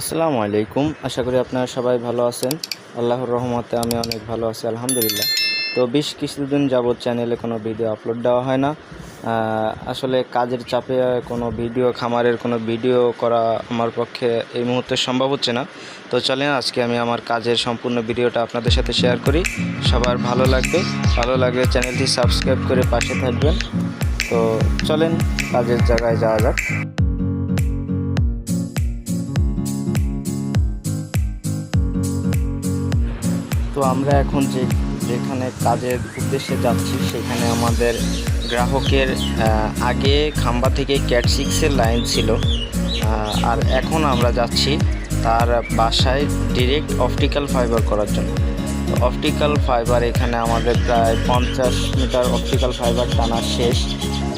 আসসালামু আলাইকুম। আশা করি আপনারা সবাই ভালো আছেন। আল্লাহর রহমতে আমি অনেক ভালো আছি, আলহামদুলিল্লাহ। তো বেশ কিছুদিন যাবৎ চ্যানেলে কোনো ভিডিও আপলোড দেওয়া হয় না। আসলে কাজের চাপে কোনো ভিডিও খামারের কোনো ভিডিও করা আমার পক্ষে এই মুহূর্তে সম্ভব হচ্ছে না। তো চলেন, আজকে আমি আমার কাজের সম্পূর্ণ ভিডিওটা আপনাদের সাথে শেয়ার করি। সবার ভালো লাগবে। ভালো লাগলে চ্যানেলটি সাবস্ক্রাইব করে পাশে থাকবেন। তো চলেন, কাজের জায়গায় যাওয়া যাক। তো আমরা এখন যে, যেখানে কাজের উদ্দেশ্যে যাচ্ছি, সেখানে আমাদের গ্রাহকের আগে খাম্বা থেকে ক্যাট সিক্সের লাইন ছিল। আর এখন আমরা যাচ্ছি তার বাসায় ডিরেক্ট অপটিক্যাল ফাইবার করার জন্য। অপটিক্যাল ফাইবার এখানে আমাদের প্রায় পঞ্চাশ মিটার অপটিক্যাল ফাইবার টানা শেষ।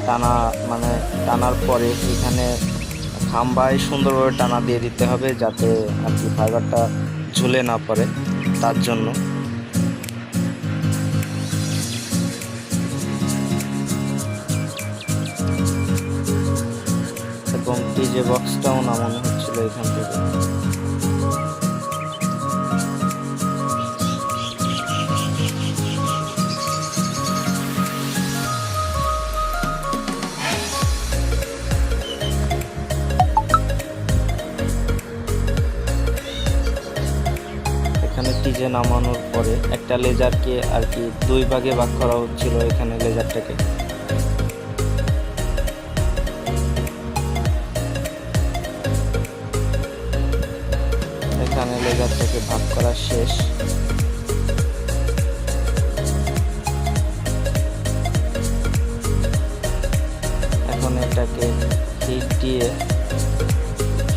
টানা মানে টানার পরে এখানে খাম্বায় সুন্দরভাবে টানা দিয়ে দিতে হবে যাতে আর কি ফাইবারটা ঝুলে না পড়ে তার জন্য। ডিজে বক্সটাও নামানো হচ্ছিল এখান থেকে। টিজে নামানোর পরে একটা লেজারকে আর কি দুই ভাগে ভাগ করা হচ্ছিল এখানে লেজারটাকে এখানে থেকে ভাগ করা শেষ। এখন এটাকে হিট দিয়ে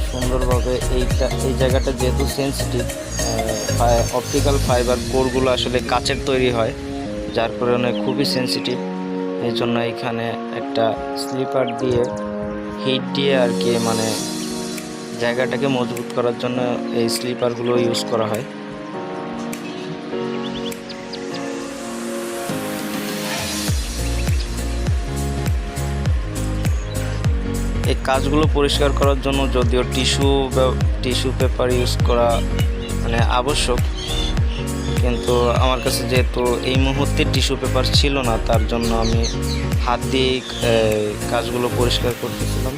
সুন্দরভাবে এইটা এই জায়গাটা যেহেতু সেন্সিটিভ অপটিক্যাল ফাইবার কোরগুলো আসলে কাচের তৈরি হয়, যার কারণে খুবই সেন্সিটিভ এই জন্য এখানে একটা স্লিপার দিয়ে হিট দিয়ে আর কি মানে জায়গাটাকে মজবুত করার জন্য এই স্লিপারগুলো ইউজ করা হয়। এই কাজগুলো পরিষ্কার করার জন্য যদিও টিস্যু টিস্যু পেপার ইউজ করা মানে আবশ্যক, কিন্তু আমার কাছে যেহেতু এই মুহূর্তে টিস্যু পেপার ছিল না, তার জন্য আমি হাত দিয়ে কাজগুলো পরিষ্কার করতেছিলাম।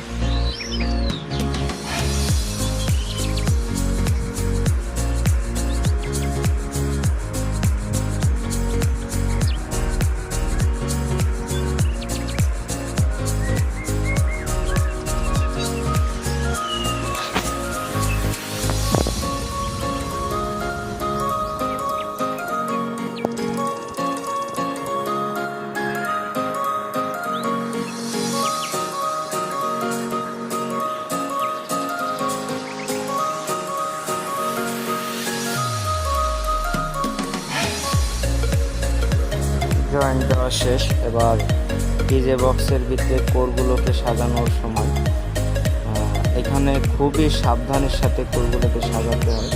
জয়েন্ট দেওয়া শেষ। এবার ডিজে বক্সের ভিতরে কোরগুলোকে সাজানোর সময় এখানে খুবই সাবধানের সাথে কোরগুলোকে সাজাতে হয়।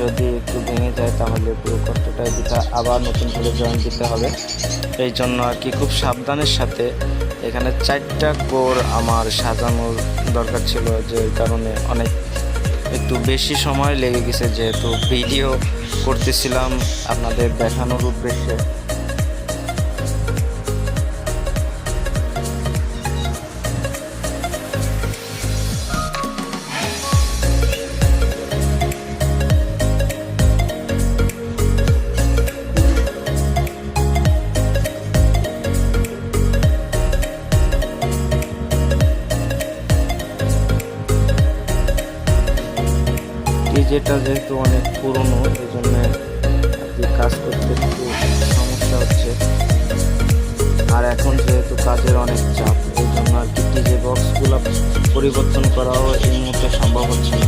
যদি একটু ভেঙে যায় তাহলে পুরো কষ্টটাই দিতে, আবার নতুন করে জয়েন দিতে হবে। এই জন্য আর কি খুব সাবধানের সাথে এখানে চারটা কোর আমার সাজানোর দরকার ছিল, যে কারণে অনেক একটু বেশি সময় লেগে গেছে, যেহেতু ভিডিও করতেছিলাম আপনাদের দেখানোর উদ্দেশ্যে। ডিজেটা যেহেতু অনেক পুরনো এই জন্য কাজ করতে একটু সমস্যা হচ্ছে। আর এখন যেহেতু কাজের অনেক চাপ এই জন্য আর কি ডিজে বক্সগুলো পরিবর্তন করাও এই মুহূর্তে সম্ভব হচ্ছে না।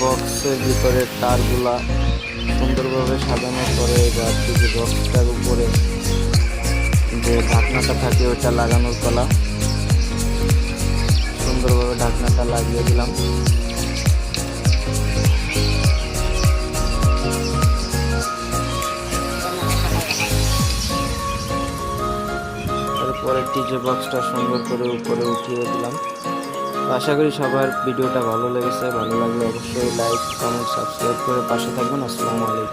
বক্সের ভিতরে তারগুলা সুন্দরভাবে সাজানো করে এবার টিভি বক্সটার উপরে যে ঢাকনাটা থাকে ওটা লাগানোর পালা সুন্দরভাবে ঢাকনাটা লাগিয়ে দিলাম। তারপরে টিজে বক্সটা সুন্দর করে উপরে উঠিয়ে দিলাম। আশা করি সবার ভিডিওটা ভালো লেগেছে। ভালো লাগলে অবশ্যই লাইক কমেন্ট সাবস্ক্রাইব করে পাশে থাকবেন। আসসালামু আলাইকুম।